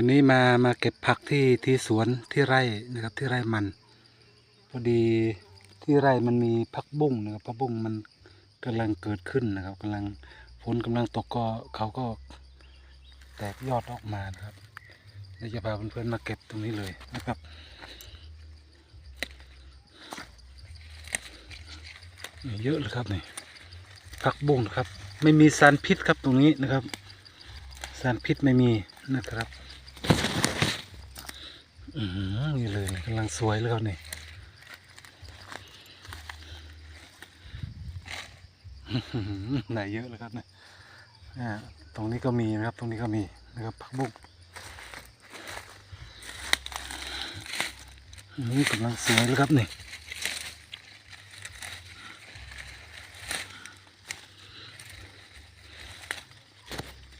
วันนี้มามาเก็บผักที่ที่สวนที่ไร่นะครับที่ไร่มัน พอดีที่ไร่มันมีผักบุ้งนะครับผักบุ้งมันกำลังเกิดขึ้นนะครับกำลังฝนกำลังตกก็เขาก็แตกยอดออกมานะครับเดี๋ยวจะพาเพื่อนๆมาเก็บตรงนี้เลยนะครับเยอะเลยครับนี่ผักบุ้งนะครับ ไม่มีสารพิษครับตรงนี้นะครับ สารพิษไม่มีนะครับ นี่เลยกำลังสวยเลยครับนี่อื้อหือไหนเยอะเลยครับเนี่ยตรงนี้ก็มีนะครับ ตรงนี้ก็มีนะครับผักบุ้งอืมกำลังสวยเลยครับนี่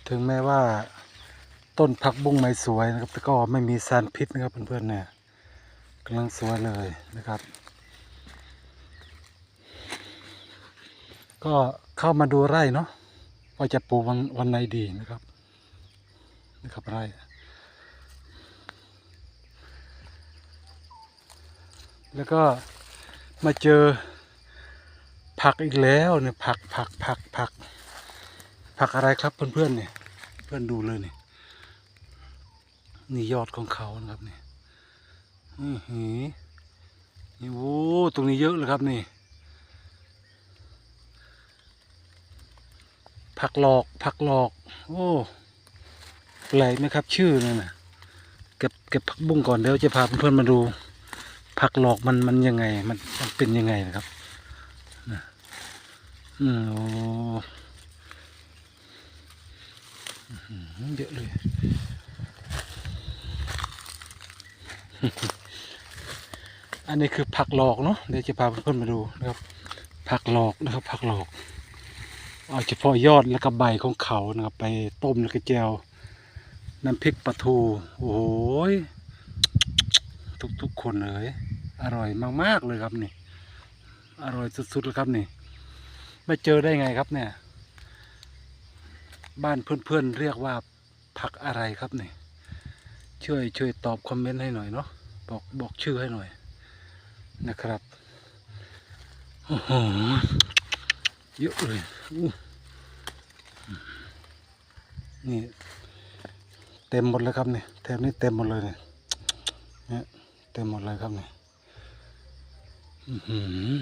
ถึงแม้ว่า ต้นผักบุ้งไม่สวยนะครับแต่ก็ไม่มีสารพิษนะครับเพื่อนๆเนี่ยกำลังสวยเลยนะครับก็เข้ามาดูไร่เนาะว่าจะปลูกวันวันไหนดีนะครับนะครับไร่แล้วก็มาเจอผักอีกแล้วเนี่ยผักผักผักผักผักอะไรครับเพื่อนๆเนี่ยเพื่อนดูเลยเนี่ย นี่ยอดของเขานะครับนี่อือหืนี่โอ้ตรงนี้เยอะเลยครับนี่ ผักหลอกผักหลอก โอ้แปลกไหมครับ ชื่อนั่นนะเก็บเก็บผักบุ้งก่อนเดี๋ยวจะพาเพื่อนๆมาดู ผักหลอกมันมันยังไง มันมันเป็นยังไงนะครับนะอืมโอ้เยอะเลย อันนี้คือผักหลอกเนาะเดี๋ยวจะพาเพื่อนๆมาดูนะครับ ผักหลอกนะครับ ผักหลอกเอาเฉพาะยอดแล้วก็ใบของเขานะครับ ไปต้มแล้วก็แจวน้ำพริกปลาทูโอ้โหยทุกๆคนเลย อร่อยมากๆเลยครับนี่ อร่อยสุดๆเลยครับนี่ไม่เจอได้ไงครับเนี่ย บ้านเพื่อนๆเรียกว่าผักอะไรครับนี่ช่วยช่วยตอบคอมเมนต์ให้หน่อยเนาะ บอกบอกชื่อให้หน่อยนะครับโอ้โหเยอะเลยนี่เต็มหมดเลยครับเนี่ยแถบนี้เต็มหมดเลยเนี่ยเนี่ยเต็มหมดเลยครับเนี่ยอื้อหือ